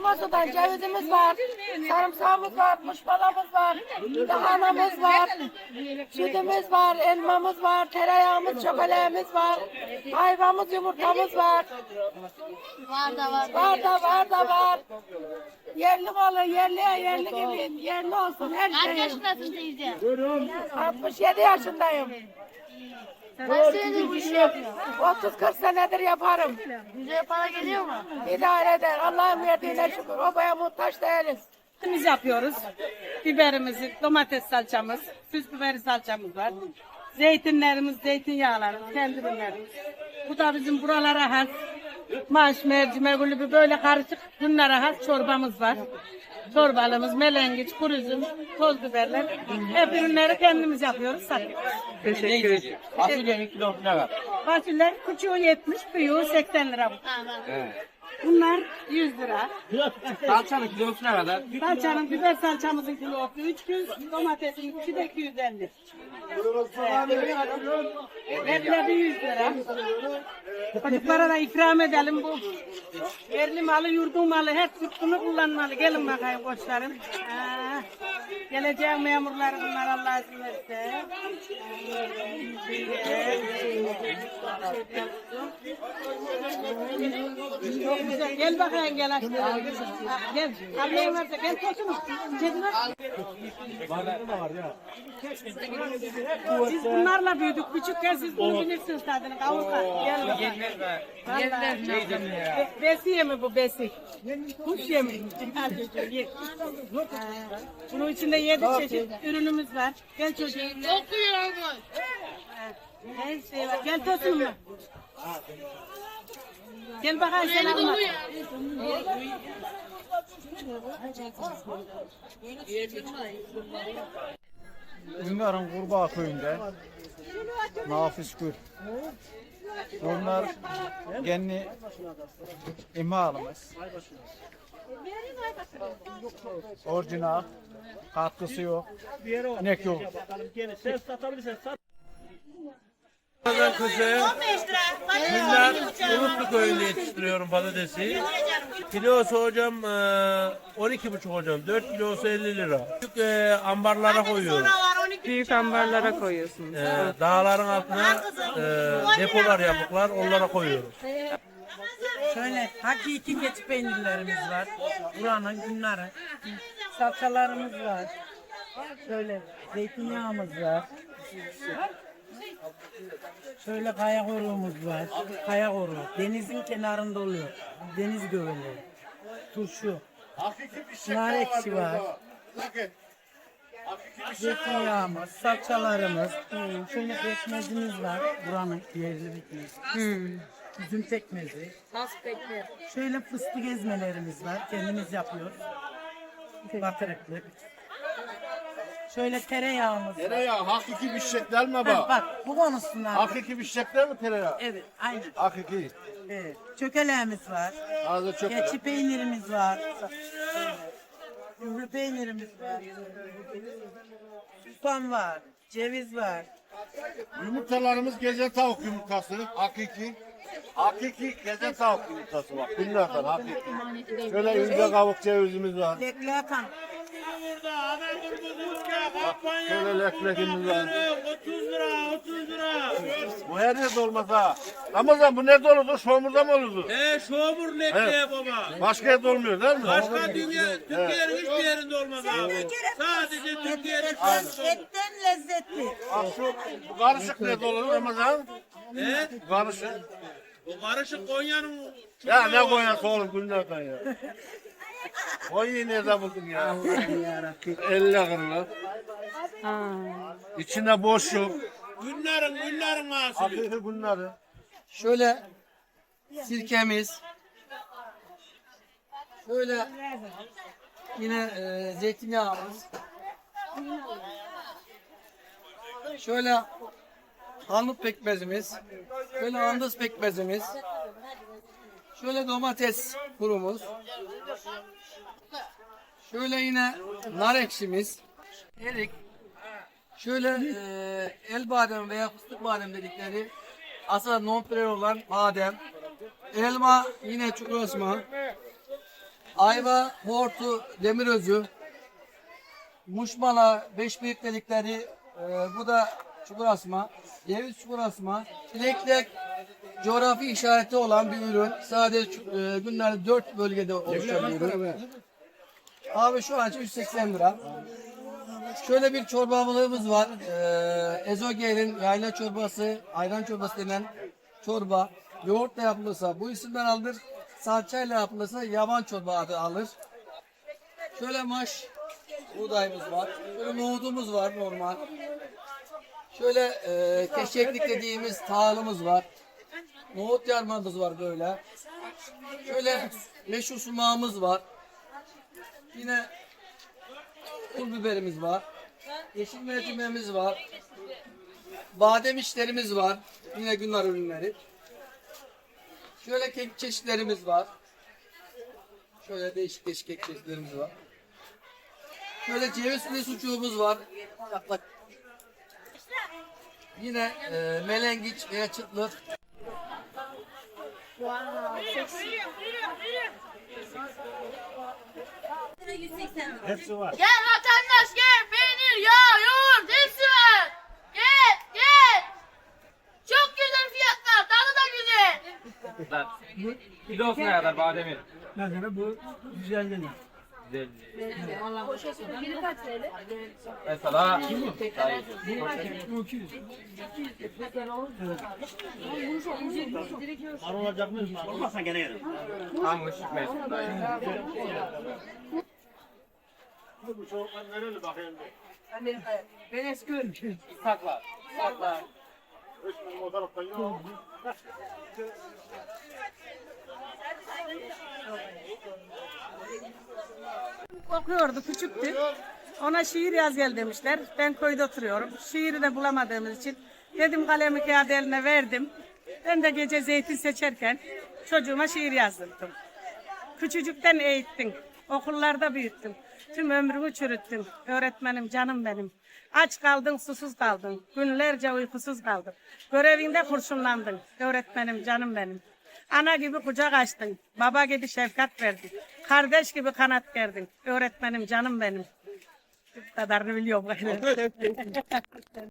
Elması'dan cevizimiz var, sarımsağımız var, muşbalamız var, lahanamız var, sütümüz var, elmamız var, tereyağımız, çikolatemiz var, ayvamız, yumurtamız var. Var da var. Var da var da var. Yerli malı, yerli, yerli gibi, yerli olsun her Kaç şey. yaşındasın teyze? 67 yaşındayım. Kaç senedir bu işi yapıyorsun? 30-40 senedir yaparım. Güzel para geliyor mu? İdare eder. Allah'ın verdiğine şükür. Obaya muhtaç değiliz. Biz yapıyoruz. Biberimizi, domates salçamız, süs biberi salçamız var. Zeytinlerimiz, zeytinyağlarımız, kendi ürünlerimiz. Bu da bizim buralara has. Maaş, mercimek, gibi böyle karışık bunlara has çorbamız var. Çorbalımız, melengiç, kuru üzüm, toz biberler. Hep ürünleri kendimiz yapıyoruz, satıyoruz. Teşekkür ederim. Fasulyenin kilosu ne kadar? Fasulye küçüğü 70, büyüğü 80 lira. Bunlar 100 lira. Salçanın kilosu ne kadar? Salçanın, biber salçamızın kilosu 300, domatesin ikisi de 250. Leblebi 100 lira. Çocuklara da ikram edelim bu. Yerli malı, yurdun malı, hep bunu kullanmalı. Gelin bakayım koçlarım. Ha, Geleceğin memurları bunlar Allah izin verirse. Çok güzel. Gel bakayım gel aşkım. Gel. Anneyin varsa gel koçum. Cedine. Biz bunlarla büyüdük. Küçükken siz bunu bilirsiniz tadını. Kavurma. Gel bakalım. Vallahi. Be- Besi mi bu besi? Kuş yemi. Bunun içinde yedi çeşit ürünümüz var. Gel çocuğum. Çok güzel olmuş. Her şey var. Gel tosunum. Gel bakayım sen anlat. Üngar'ın Kurbağa köyünde Nafiz Gül. Bunlar kendi imalımız. Orijinal. Katkısı yok. İnek yok. Ben kızı Günler Ulutlu köyünde yetiştiriyorum patatesi. Kilosu hocam e, 12,5 hocam. 4 kilosu 50 lira. Küçük e, ambarlara koyuyorum. Büyük ambarlara koyuyorsunuz. E, dağların altına e, depolar yapıklar onlara koyuyorum. Şöyle hakiki keçi peynirlerimiz var. Buranın günleri. Salçalarımız var. Şöyle zeytinyağımız var. Şöyle kaya koruğumuz var. Kaya koruğu. Denizin kenarında oluyor. Deniz göbeli. Turşu. Nar ekşi var. Zeytinyağımız, salçalarımız, hmm, şöyle pekmezimiz var. Buranın yerli pekmezi. Üzüm pekmezi. Şöyle fıstık ezmelerimiz var. Kendimiz yapıyoruz. Batırıklık. Şöyle tereyağımız var. Tereyağı hakiki bişecekler mi Ha, bak? bak bu konusunda. Hakiki bişecekler mi tereyağı? Evet, aynen. Hakiki. Evet. Çökeleğimiz var. Ağzı çok. Keçi peynirimiz var. Ümrü peynirimiz var. Susam var. Ceviz var. Yumurtalarımız gece tavuk yumurtası. Hakiki. Hakiki gece tavuk yumurtası bak. Bunlardan hakiki. Şöyle ince kavuk cevizimiz var. Lekli atan. Şöyle leklekimiz var. 30 lira 30 lira. Bu her yerde olmaz ha. Ramazan bu nerede olurdu? Şomurda mı olurdu? E şomur lekle baba. Başka yerde olmuyor değil mi? Başka dünya Türkiye'nin hiçbir yerinde olmaz abi. Sadece Türkiye'nin Etten lezzetli. Bak şu bu karışık nerede olur Ramazan? Ne? Bu Karışık. Bu karışık Konya'nın Ya ne koyası oğlum günlerden ya. Konya'yı nerede buldun ya? Elle kırılır. İçinde boşluk. günlerin günlerin mahsulü. Hakiki bunları. Şöyle sirkemiz. Şöyle yine e, zeytinyağımız. Şöyle armut pekmezimiz. Şöyle andız pekmezimiz. Şöyle domates kurumuz. Şöyle yine nar ekşimiz. Erik. Şöyle e, el badem veya fıstık badem dedikleri aslında non olan badem. Elma yine çukurosma. Ayva, Hortu, Demirözü, Muşmala, Beş Büyük dedikleri, e, bu da çukur asma, ceviz çukur asma, coğrafi işareti olan bir ürün. Sadece e, günlerde dört bölgede oluşan bir ürün. Abi şu an için 380 lira. Şöyle bir çorba balığımız var. Ee, Ezogel'in yayla çorbası, ayran çorbası denen çorba. Yoğurtla yapılırsa bu isimden alır. Salçayla yapılırsa yaban çorba adı alır. Şöyle maş buğdayımız var. Şöyle nohudumuz var normal. Şöyle e, keşeklik dediğimiz tahılımız var. Nohut yarmamız var böyle. Şöyle meşhur sumağımız var. Yine pul biberimiz var. Yeşil mercimeğimiz var. Badem işlerimiz var. Yine günler ürünleri. Şöyle kek çeşitlerimiz var. Şöyle değişik değişik kek çeşitlerimiz var. Şöyle cevizli sucuğumuz var. Yaklak. Yine e, melengiç veya çıtlık. Gel vatandaş gel. Peynir, yağ, yoğurt hepsi var. Gel gel. Çok güzel fiyatlar. Tadı da güzel. Kilosu ne kadar bademin? Mesela bu 150 lira. Güzel. Mesela hangi şıkmıyorsun dayı? Ben eski Sakla. Sakla. Okuyordu, küçüktü. Ona şiir yaz gel demişler. Ben köyde oturuyorum. Şiiri de bulamadığımız için dedim kalemi kağıdı eline verdim. Ben de gece zeytin seçerken çocuğuma şiir yazdırdım. Küçücükten eğittin, okullarda büyüttün. Tüm ömrümü çürüttün. Öğretmenim, canım benim. Aç kaldın, susuz kaldın. Günlerce uykusuz kaldın. Görevinde kurşunlandın. Öğretmenim, canım benim. Ana gibi kucak açtın. Baba gibi şefkat verdin. Kardeş gibi kanat gerdin. Öğretmenim, canım benim. Bu kadarını biliyorum.